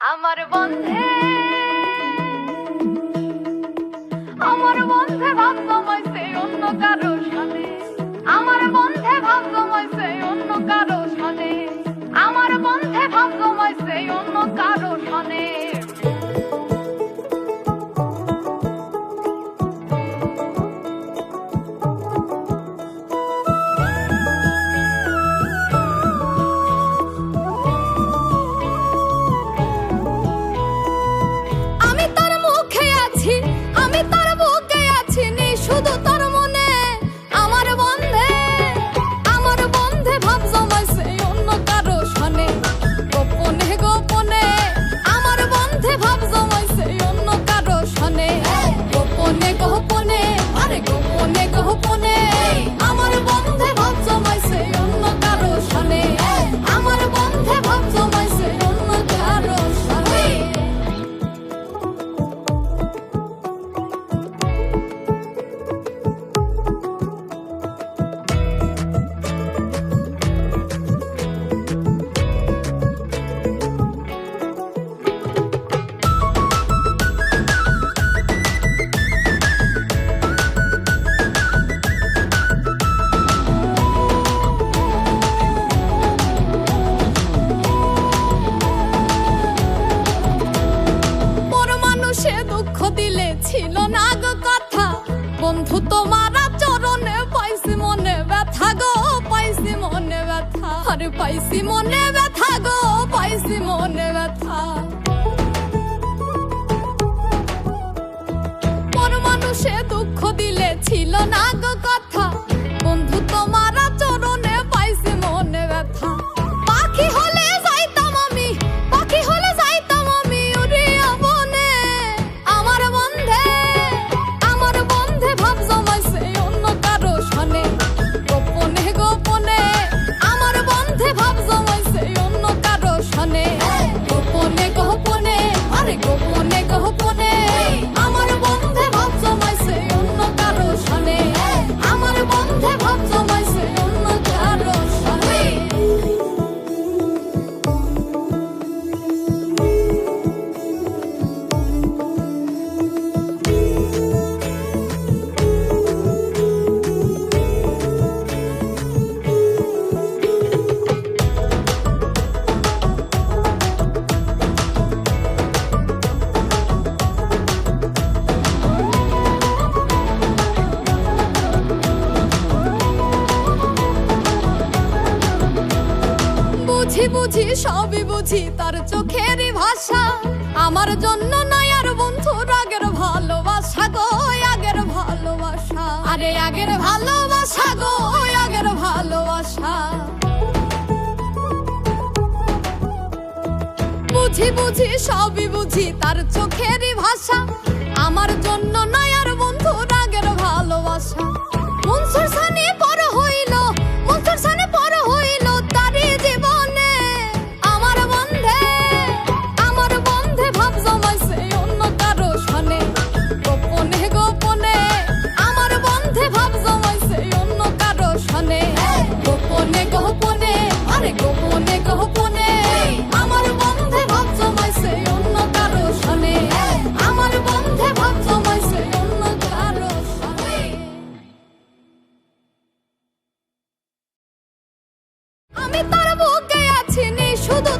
আমার বন্ধে আমার বন্ধে ভাব জমাইছে অন্য কারও মানুষে দুঃখ দিলে ছিল না গো কথা। বন্ধু, তোমার চরণে পাইছি মনে ব্যথা গো, পাইছি মনে ব্যথা। আরে পাইছি মনে ব্যথা গো, পাইছি মনে ব্যথা। মানুষে দুঃখ দিলে ছিল না গো কথা। বুঝি, সবই বুঝি তার চোখের ভাষা। আমার জন্য নয় আর বন্ধু আগের ভালোবাসা গো, আগের ভালোবাসা। আরে আগের ভালোবাসা গো, আগের ভালোবাসা। বুঝি বুঝি, সবই বুঝি তার চোখের ভাষা। আমার জন্য নয় আমি তার বুকে আছি নি শুধু